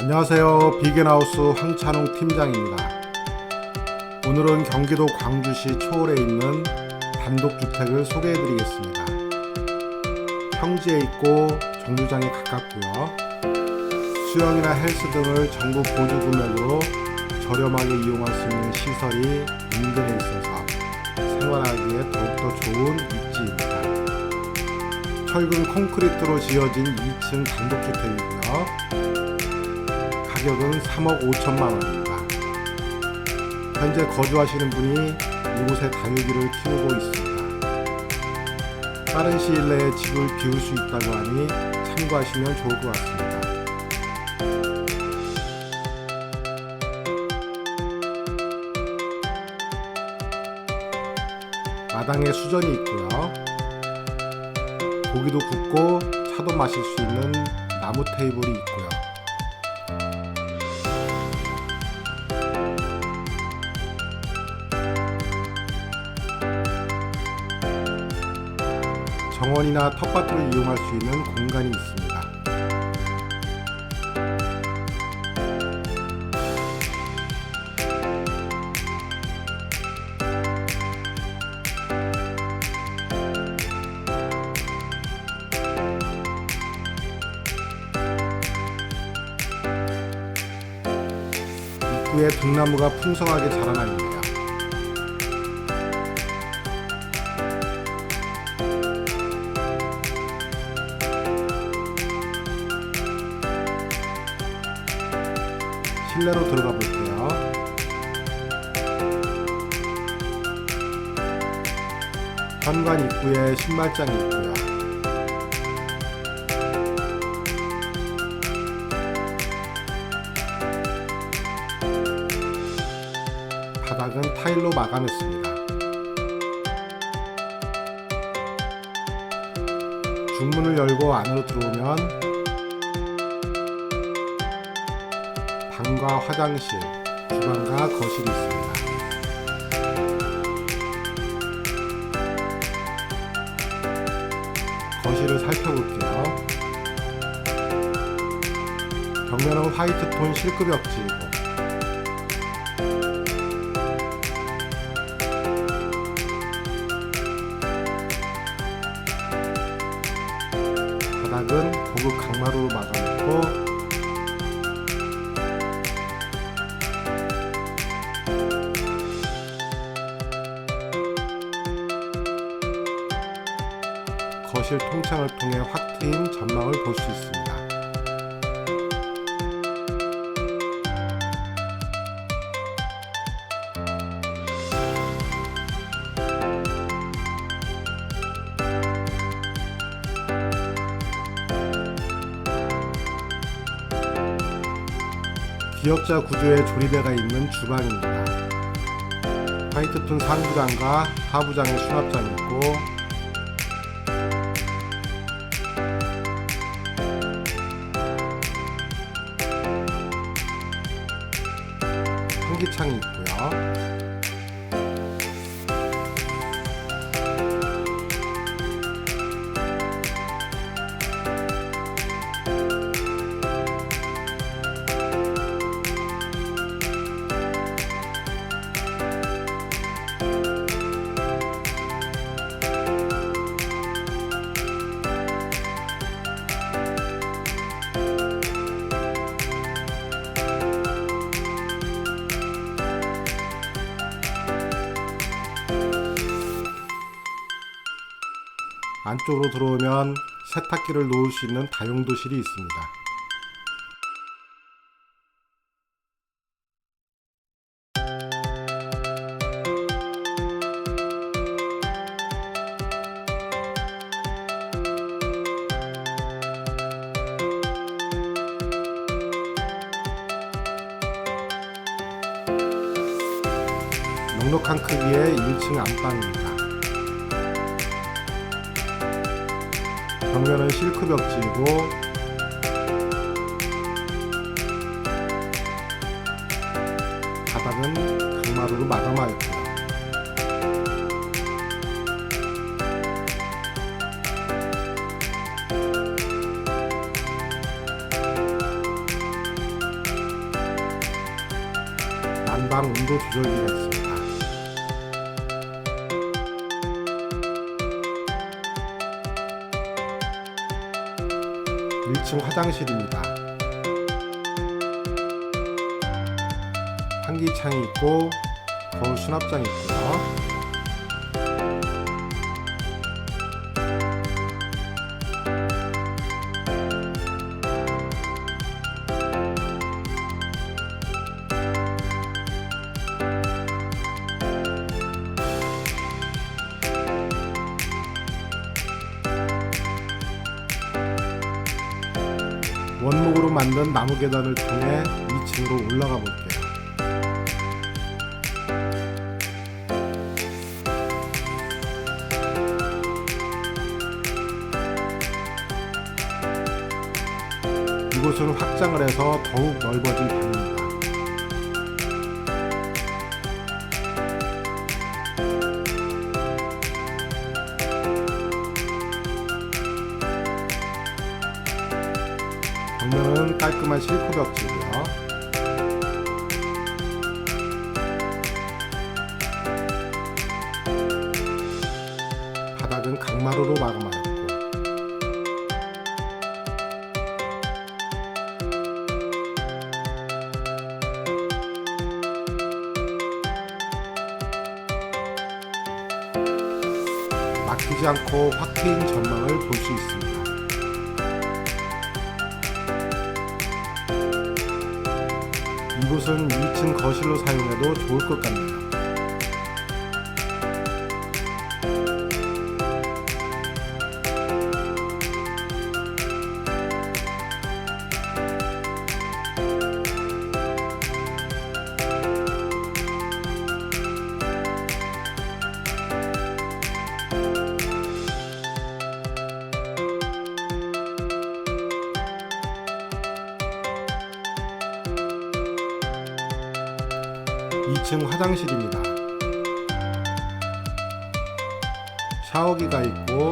안녕하세요. 비겐하우스 황찬웅 팀장입니다. 오늘은 경기도 광주시 초월에 있는 단독주택을 소개해 드리겠습니다. 평지에 있고 정류장에 가깝고요. 수영이나 헬스 등을 정부 보조 금액으로 저렴하게 이용할 수 있는 시설이 인근에 있어서 생활하기에 더욱더 좋은 입지입니다. 철근 콘크리트로 지어진 2층 단독주택이고요. 가격은 3억 5천만 원입니다. 현재 거주하시는 분이 이곳에 다육이를 키우고 있습니다. 빠른 시일 내에 집을 비울 수 있다고 하니 참고하시면 좋을 것 같습니다. 마당에 수전이 있고요. 고기도 굽고 차도 마실 수 있는 나무 테이블이 있고요. 정원이나 텃밭을 이용할 수 있는 공간이 있습니다. 입구에 등나무가 풍성하게 자라나있네 실내로 들어가 볼게요. 현관 입구에 신발장이 있고요. 바닥은 타일로 마감했습니다. 중문을 열고 안으로 들어오면 방과 화장실, 주방과 거실이 있습니다. 거실을 살펴볼게요. 벽면은 화이트 톤 실크 벽지이고 거실 통창을 통해 확 트인 전망을 볼 수 있습니다. 기역자 구조의 조리대가 있는 주방입니다. 화이트톤 상부장과 하부장의 수납장이 있고 환기창이 있고요. 안쪽으로 들어오면 세탁기를 놓을 수 있는 다용도실이 있습니다. 넉넉한 크기의 1층 안방입니다. 벽면은 실크 벽지이고 바닥은 강마루로 마감하였고요. 난방 온도 조절기가 있습니다. 1층 화장실입니다. 환기창이 있고 거울 수납장이 있고요. 원목으로 만든 나무 계단을 통해 2층으로 올라가 볼게요. 이곳은 확장을 해서 더욱 넓어진 방입니다. 깔끔한 실크 벽지고요. 바닥은 강마루로 마감하였고 막히지 않고 확 트인 전망을 볼 수 있습니다. 이곳은 2층 거실로 사용해도 좋을 것 같네요. 이층 화장실입니다. 샤워기가 있고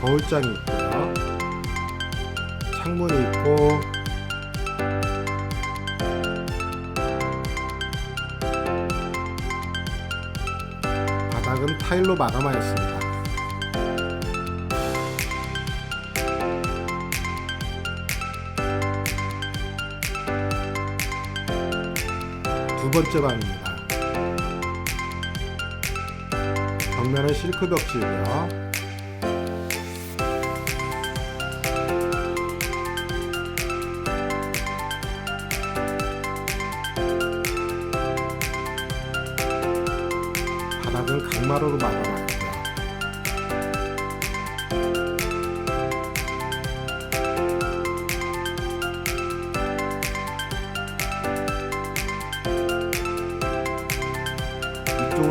거울장이 있고요. 창문이 있고 바닥은 타일로 마감하였습니다. 번째 방입니다. 벽면은 실크 벽지이고요. 바닥은 강마루로 마감하였고요. 이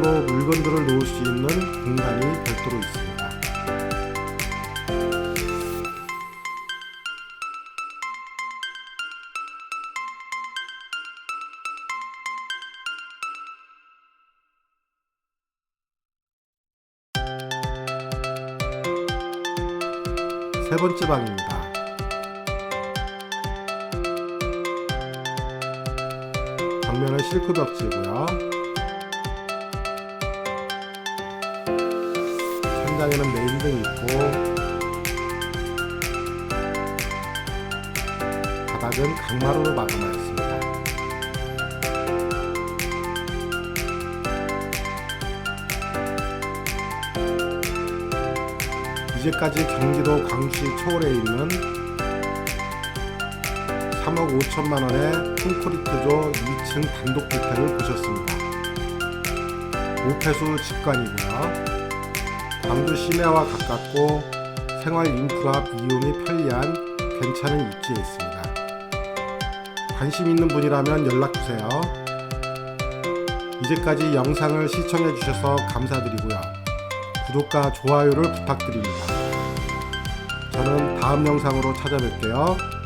쪽으로 물건들을 놓을 수 있는 공간이 별도로 있습니다. 세 번째 방입니다. 벽면은 실크 벽지고요. 천장에는 메인등이 있고 바닥은 강마루로 마감하였습니다. 이제까지 경기도 광주시 초월에 있는 3억 5천만 원의 콘크리트조 2층 단독 주택을 보셨습니다. 5패수 직관이고요. 광주 시내와 가깝고 생활 인프라 이용이 편리한 괜찮은 입지에 있습니다. 관심 있는 분이라면 연락 주세요. 이제까지 영상을 시청해 주셔서 감사드리고요. 구독과 좋아요를 부탁드립니다. 저는 다음 영상으로 찾아뵐게요.